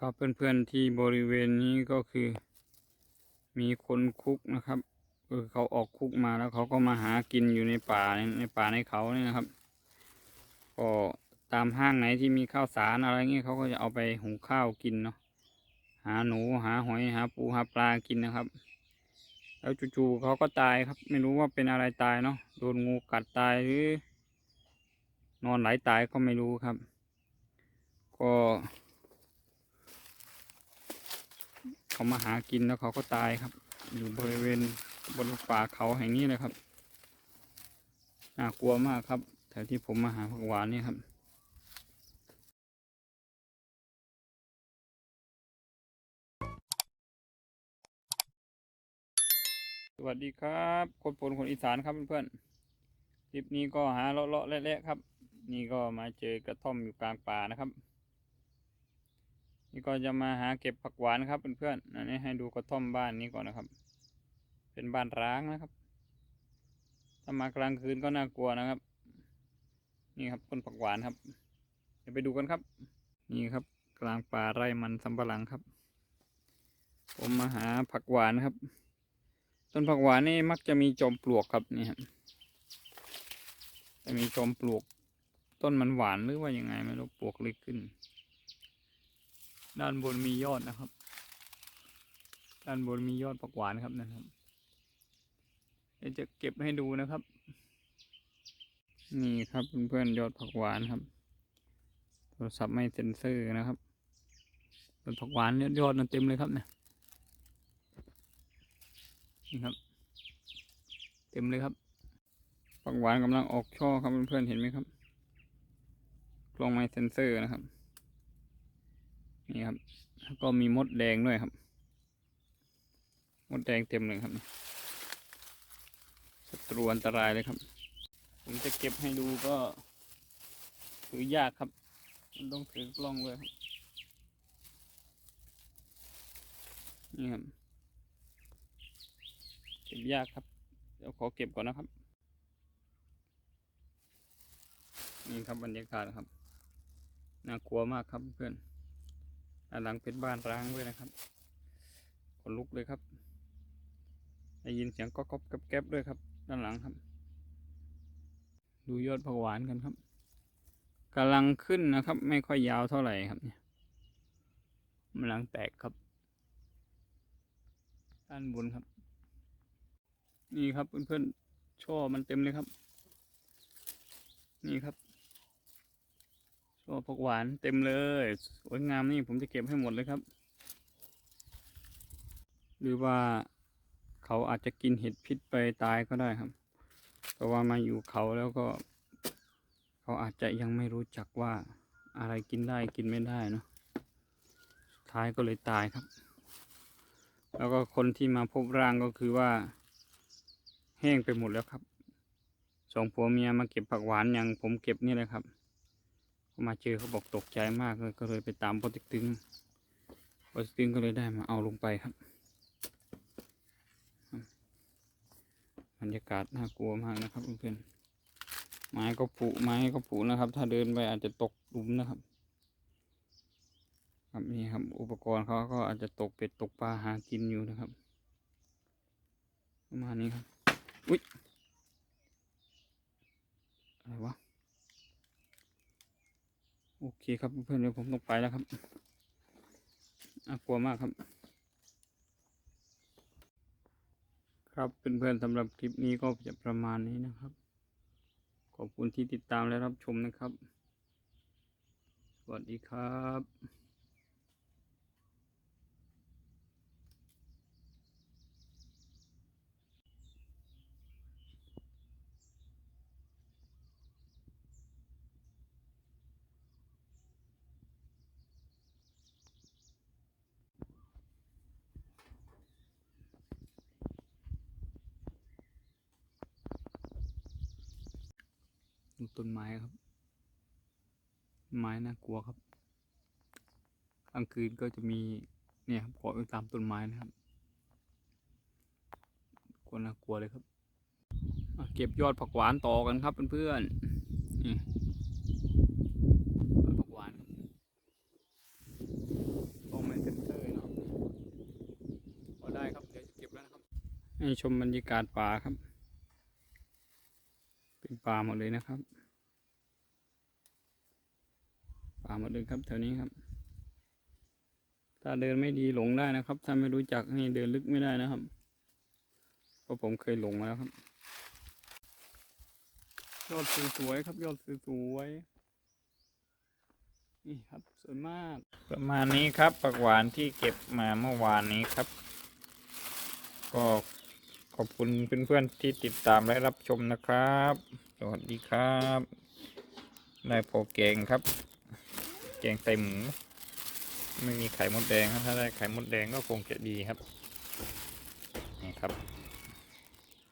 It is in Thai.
ครับเพื่อนๆที่บริเวณนี้ก็คือ มีคนคุกนะครับคือเขาออกคุกมาแล้วเขาก็มาหากินอยู่ในป่าในในป่าในเขาเนี่ยนะครับ ก็ตามห้างไหนที่มีข้าวสารอะไรเงี้ยเขาก็จะเอาไปหุงข้าวกินเนาะหาหนูหาหอยหาปูหาปลากินนะครับ แล้วจู่ๆเขาก็ตายครับ ไม่รู้ว่าเป็นอะไรตายเนาะโดนงูกัดตายหรือ นอนไหลตายก็ไม่รู้ครับ ก็ เขามาหากินแล้วเขาก็ตายครับ อยู่บริเวณบนป่าเขาแห่งนี้เลยครับน่ากลัวมากครับแถวที่ผมมาหาผักหวานนี่ครับสวัสดีครับ คนปนคนอีสานครับเพื่อนๆคลิปนี้ก็หาเลาะๆเละๆครับ นี่ก็มาเจอกระท่อมอยู่กลางป่านะครับ นี่ก็จะมาหาเก็บผักหวานครับเพื่อนๆอันนี้ให้ดูกระท่อมบ้านนี้ก่อนนะครับ เป็นบ้านร้างนะครับ ถ้ามากลางคืนก็น่ากลัวนะครับ นี่ครับต้นผักหวานครับ เดี๋ยวไปดูกันครับ นี่ครับ กลางป่าไร่มันสำปะหลังครับ ผมมาหาผักหวานครับ ต้นผักหวานนี่มักจะมีจอมปลวกครับนี่ครับจะมีจอมปลวก ต้นมันหวานหรือว่ายังไงไม่รู้ปลวกเล็กขึ้น ด้านบนมียอดนะครับ ด้านบนมียอดผักหวานครับนะครับเดี๋ยวจะเก็บให้ดูนะครับ นี่ครับเพื่อนๆยอดผักหวานครับโทรศัพท์ไม่เซ็นเซอร์นะครับต้นผักหวานเยอดมันเต็มเลยครับเนี่ยนี่ครับ เต็มเลยครับผักหวานกำลังออกช่อครับเพื่อนๆเห็นไหมครับกล้องไม้เซ็นเซอร์นะครับ นี่ครับแล้วก็มีมดแดงด้วยครับ มดแดงเต็มเลยครับศัตรูอันตรายเลยครับ ผมจะเก็บให้ดูก็ถือยากครับมันต้องถือกล้องเลยครับนี่ครับเก็บยากครับ เดี๋ยวขอเก็บก่อนนะครับ นี่ครับบรรยากาศครับ น่ากลัวมากครับเพื่อน ด้านหลังเป็นบ้านร้างด้วยนะครับขนลุกเลยครับ ได้ยินเสียงก๊อกก๊อกแก๊บด้วยครับ ด้านหลังครับ ดูยอดผักหวานกันครับกำลังขึ้นนะครับ ไม่ค่อยยาวเท่าไหร่ครับเนี่ยมันกำลังแตกครับ ด้านบนครับ นี่ครับเพื่อนๆช่อมันเต็มเลยครับ นี่ครับ ช่อผักหวานเต็มเลยสวยงามนี่ผมจะเก็บให้หมดเลยครับ หรือว่าเขาอาจจะกินเห็ดพิษไปตายก็ได้ครับ เพราะว่ามาอยู่เขาแล้วก็ เขาอาจจะยังไม่รู้จักว่าอะไรกินได้กินไม่ได้เนาะสุดท้ายก็เลยตายครับ แล้วก็คนที่มาพบร่างก็คือว่า แห้งไปหมดแล้วครับสองผัวเมียมาเก็บผักหวานอย่างผมเก็บนี่เลยครับ มาเจอเขาบอกตกใจมากเลยก็เลยไปตามปติกตึงปติกตึงก็เลยได้มาเอาลงไปครับบรรยากาศน่ากลัวมากนะครับเพื่อนๆไม้ก็ผุไม้ก็ผุนะครับ ถ้าเดินไปอาจจะตกหลุมนะครับ ครับนี่ครับ อุปกรณ์เขาก็อาจจะตกเป็ดตกปลาหากินอยู่นะครับ ประมาณนี้ครับ อุ๊ย อะไรวะ โอเคครับเพื่อนๆเดี๋ยวผมต้องไปแล้วครับน่ากลัวมากครับ ครับเพื่อนๆสำหรับคลิปนี้ก็จะประมาณนี้นะครับ ขอบคุณที่ติดตามและรับชมนะครับ สวัสดีครับ รงต้นไม้ครับ ไม้น่ากลัวครับกลางคืนก็จะมีเนี่ยครับเกาะอยู่ตามต้นไม้นะครับกลัวน่ากลัวเลยครับเก็บยอดผักหวานต่อกันครับเพื่อนๆผักหวานโอ้ไม่เซ็นเตอร์เนาะพอได้ครับเดี๋ยวเก็บแล้วครับให้ชมบรรยากาศป่าครับ เป็นป่าหมดเลยนะครับป่าหมดเลยครับแถวนี้ครับ ถ้าเดินไม่ดีหลงได้นะครับ ถ้าไม่รู้จักนี่เดินลึกไม่ได้นะครับเพราะผมเคยหลงมาแล้วครับ ยอดสวยๆครับ ยอดสวยๆนี่ครับสวยมาก ประมาณนี้ครับผักหวานที่เก็บมาเมื่อวานนี้ครับ ก็ ขอบคุณเพื่อนๆที่ติดตามและรับชมนะครับ สวัสดีครับได้พอแกงครับ แกงไตหมูไม่มีไข่มดแดงครับ ถ้าได้ไข่มดแดงก็คงจะดีครับนี่ครับ